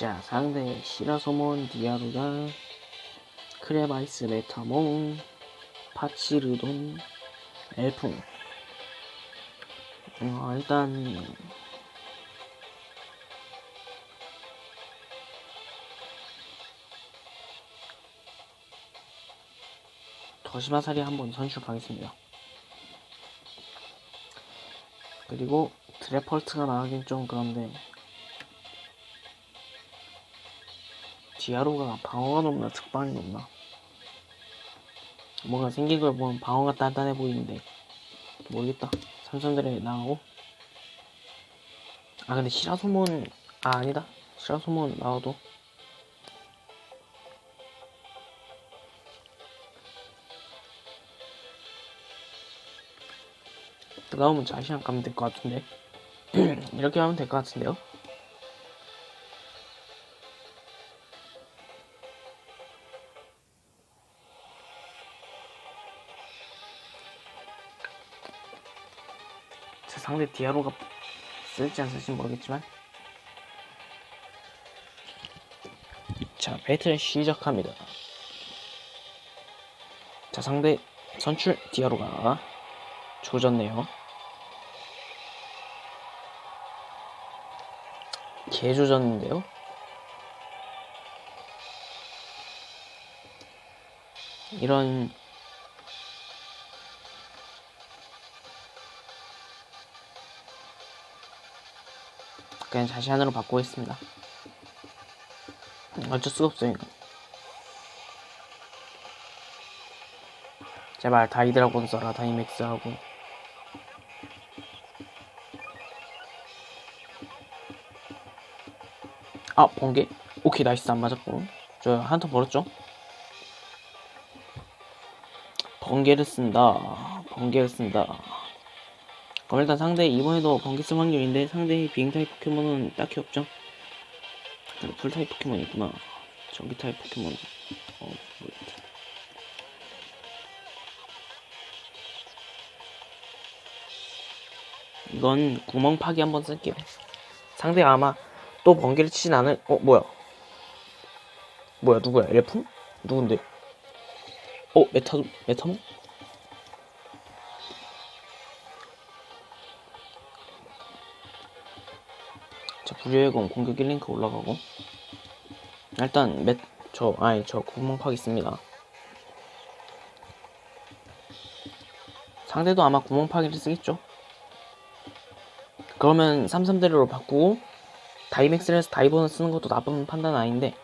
자, 상대 시라소몬 디아루가 크레바이스 메타몽 파치르돈 엘풍 어, 일단 더시마사리 한번 선출하겠습니다. 그리고 드래펄트가 나가긴 좀 그런데 디아로가 방어가 높나 특방이 높나? 뭔가 생긴 걸 보면 방어가 단단해 보이는데 모르겠다. 삼성들에 나가고? 아 근데 시라소몬 아 아니다. 시라소몬 나와도. 나오면 자시안 가면 될 것 같은데. 이렇게 하면 될 것 같은데요 상대 디아로가 쓸지 안 쓸지 모르겠지만. 자 배틀 시작합니다. 자 상대 선출 디아로가 조졌네요. 개 조졌는데요? 이런 그냥 자시안으로 바꾸겠습니다. 어쩔 수가 없어요. 이거. 제발 다이드라곤 써라 다이맥스하고 아 번개? 오케이 나이스 안 맞았고 저한턴 벌었죠? 번개를 쓴다 번개를 쓴다 그럼 일단 상대 이번에도 번개 쓸 확률인데 상대의 비행 타입 포켓몬은 딱히 없죠? 풀 타입 포켓몬이 있구나. 전기 타입 포켓몬. 어, 모르겠다. 이건 구멍 파기 한번 쓸게요. 상대가 아마 또 번개를 치진 않을. 어 뭐야? 뭐야 누구야? 엘프? 누군데? 어 메타 메타몬? 불의의 검 공격 1링크 올라가고. 일단 맷, 저, 아니 저 구멍팍 있습니다. 상대도 아마 구멍 파기를 쓰겠죠? 그러면 33대로 바꾸고 다이맥스를 해서 다이버는 쓰는 것도 나쁜 판단 아닌데.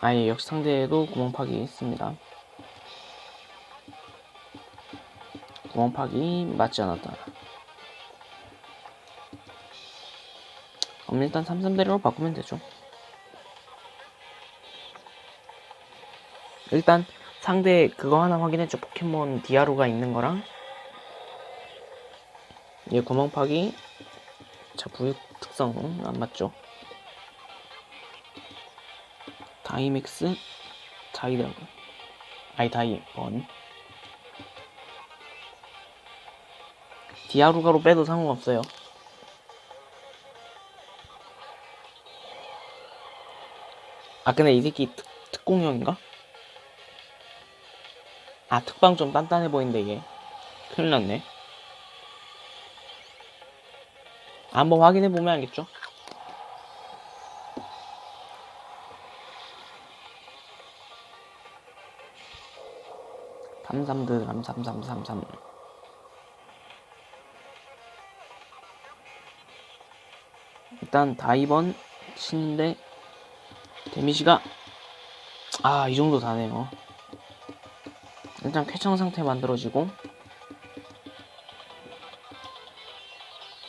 아예 역시 상대도 구멍 파기 있습니다. 구멍 파기 맞지 않았다 그럼 일단 33대로 바꾸면 되죠. 일단 상대 그거 하나 확인했죠. 포켓몬 디아루가 있는 거랑 얘 구멍 파기 자 부육 특성 안 맞죠. 다이맥스 다이드라고 아이 다이 번 디아루가로 빼도 상관없어요. 아 근데 이 새끼 특, 특공형인가? 아 특방 좀 단단해 보이는데 이게 큰일 났네 한번 확인해 보면 알겠죠? 삼삼드 삼삼삼삼삼 일단 다이번 치는데 데미지가 아 이 정도 다네요. 일단 쾌청 상태 만들어지고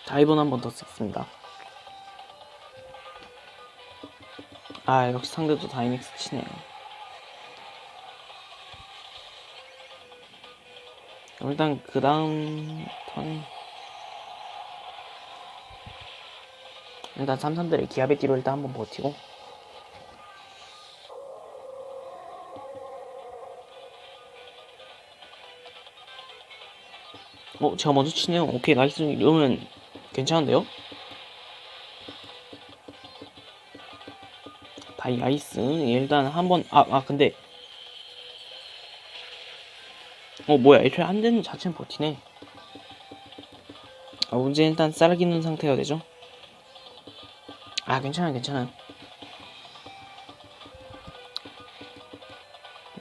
다이본 한번더 쓰겠습니다. 아 역시 상대도 다이맥스 치네요. 일단 그 다음 턴. 일단 삼삼들의 기압의 뒤로 일단 한번 버티고 어, 제가 먼저 치네요. 오케이, 나이스. 이러면 괜찮은데요? 다이 아이스. 일단 한 번 아 아 근데. 어 뭐야. 애초에 안 되는 자체는 버티네. 아 문제 일단 쌀기는 상태가 되죠? 아 괜찮아요 괜찮아요.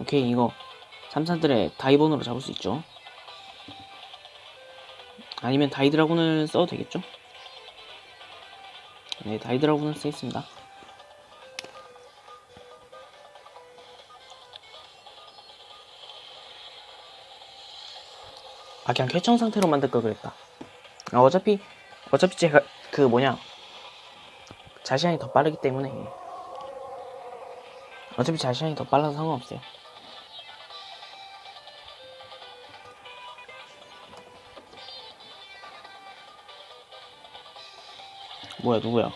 오케이 이거. 삼사들의 다이본으로 잡을 수 있죠 아니면 다이드라군을 써도 되겠죠? 네 다이드라군을 쓰겠습니다. 아 그냥 쾌청 상태로 만들 걸 그랬다. 아 어차피 어차피 제가 그 뭐냐 자시안이 더 빠르기 때문에. 어차피 자시안이 더 빨라서 상관없어요 뭐야 누구야?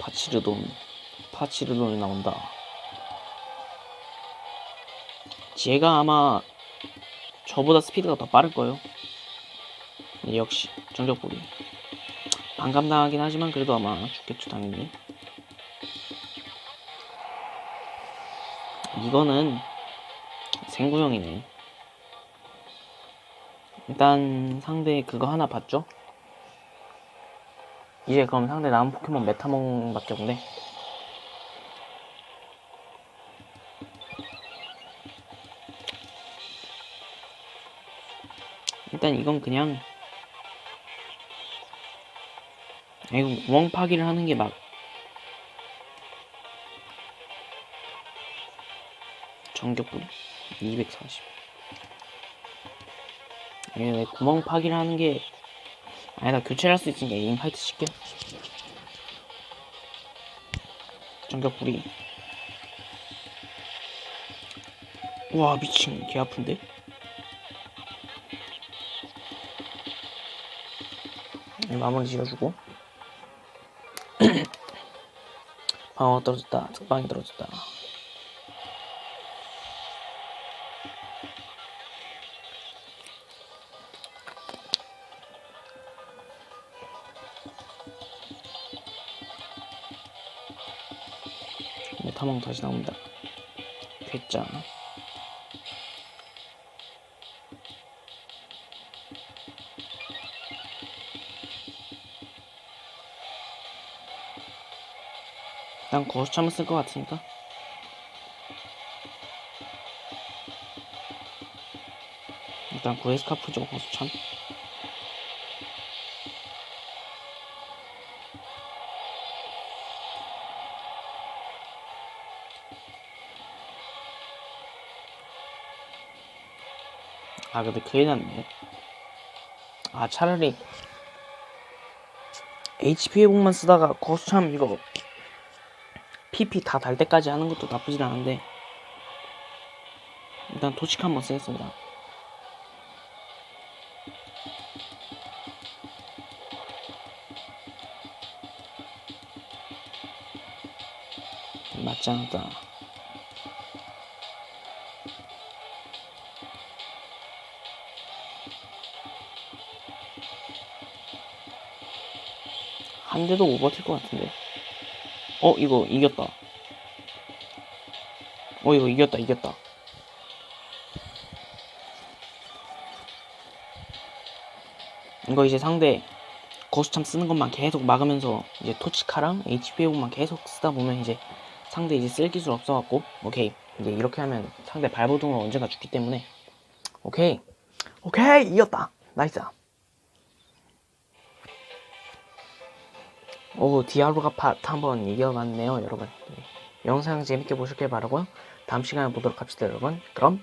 파치르돈 파치르돈이 나온다. 얘가 아마 저보다 스피드가 더 빠를 거예요. 네, 역시 정적불이 반감당하긴 하지만 그래도 아마 죽겠죠 당연히. 이거는 생구형이네. 일단 상대 그거 하나 봤죠? 이제 그럼 상대 남은 포켓몬 메타몽밖에 없네. 일단 이건 그냥 아, 이건 구멍 파기를 하는 게 막 정격분 240 이게 내 구멍 파기를 하는 게 아니다 교체를 할 수 있으니까 임 화이트 칠게 정격불이 와 미친. 개 아픈데? 네, 마무리 지어주고. 방어 떨어졌다. 특방이 떨어졌다 메타몽 다시 나옵니다. 괴짜 일단 거수참을 쓸 것 같으니까. 일단 구에스카프죠 거수참 아 근데 큰일 났네. 아 차라리 HP 회복만 쓰다가 거수참 이거 PP 다 달 때까지 하는 것도 나쁘진 않은데 일단 도식 한번 쓰겠습니다. 맞지 않았다 한 대도 못 버틸 것 같은데. 어 이거 이겼다. 어 이거 이겼다 이겼다. 이거 이제 상대 거수참 쓰는 것만 계속 막으면서 이제 토치카랑 HP 회복만 계속 쓰다 보면 이제 상대 이제 쓸 기술 없어갖고 오케이. 이제 이렇게 하면 상대 발버둥을 언젠가 죽기 때문에. 오케이. 오케이 이겼다. 나이스 오 디아블로가 파 한번 이겨갔네요 여러분 네. 영상 재밌게 보셨길 바라고요 다음 시간에 보도록 합시다 여러분 그럼